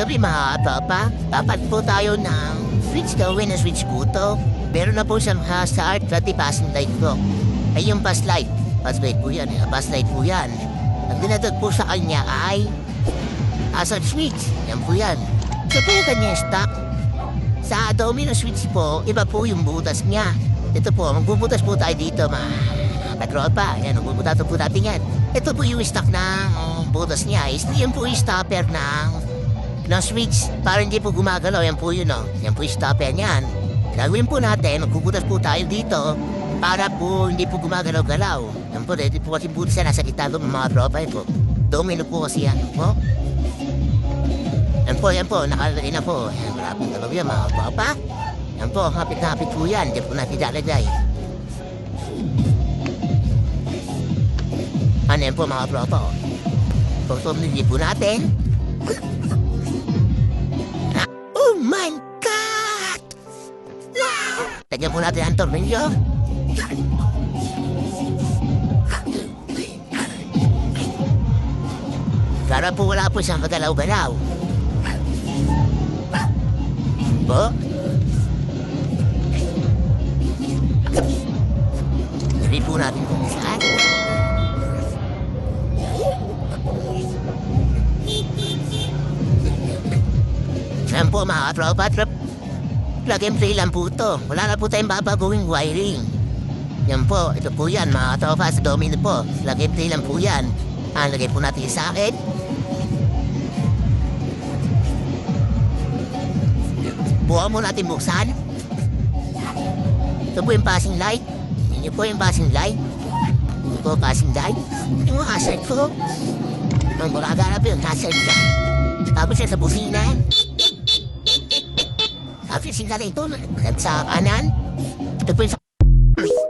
gabi mga papa. Dapat po tayo ng switch gawin na switch po to. Meron na po siyang ha, sa art pati passing light po. Ay yung pass light. Pass light po yan. eh. Pass light po yan. Ang dinadag po sa kanya ay hazard switch. Yan po yan. So po kanya stock. Sa domino switch po, iba po yung butas niya. Ito po, magbubutas po tayo dito, mga katropa. Yan, magbubutas po natin yan. Ito po yung stock ng butas niya. Is, yan po yung stopper ng, ng switch. Para hindi po gumagalaw, yan po yun, oh. Yan po yung stopper niyan. Gagawin po natin, magbubutas po tayo dito para po hindi po gumagalaw-galaw. Yan po, dito po kasi butas na nasa gitna doon, mga tropa. Yan po. Domino po kasi yan, po. Yan po, yan po, nakalagay na po. Yan, wala pong dalaw yan, mga papa. Yan po, hapit-hapit po yan. Hindi po natin lalagay. Ano yan po, mga papa? Photo hindi po natin. Ah, oh my God! Tagyan po natin ang tornilyo. Para po wala po siyang kagalaw-galaw. Po? Yan po mga tropa trap. Plug and play lang po to. Wala na po tayong babagawing wiring. Yan po, ito po yan mga tropa sa domino po. Plug and play lang po yan. Ah, po natin yung socket. Buha mo natin buksan. Ito po yung passing light. Yan po yung passing light. Ito po passing light. Yung hazard po. Nung magagarap yung hazard ka. Tapos sa busina. Yung sila ito. Sa kanan. Ito po yung sa...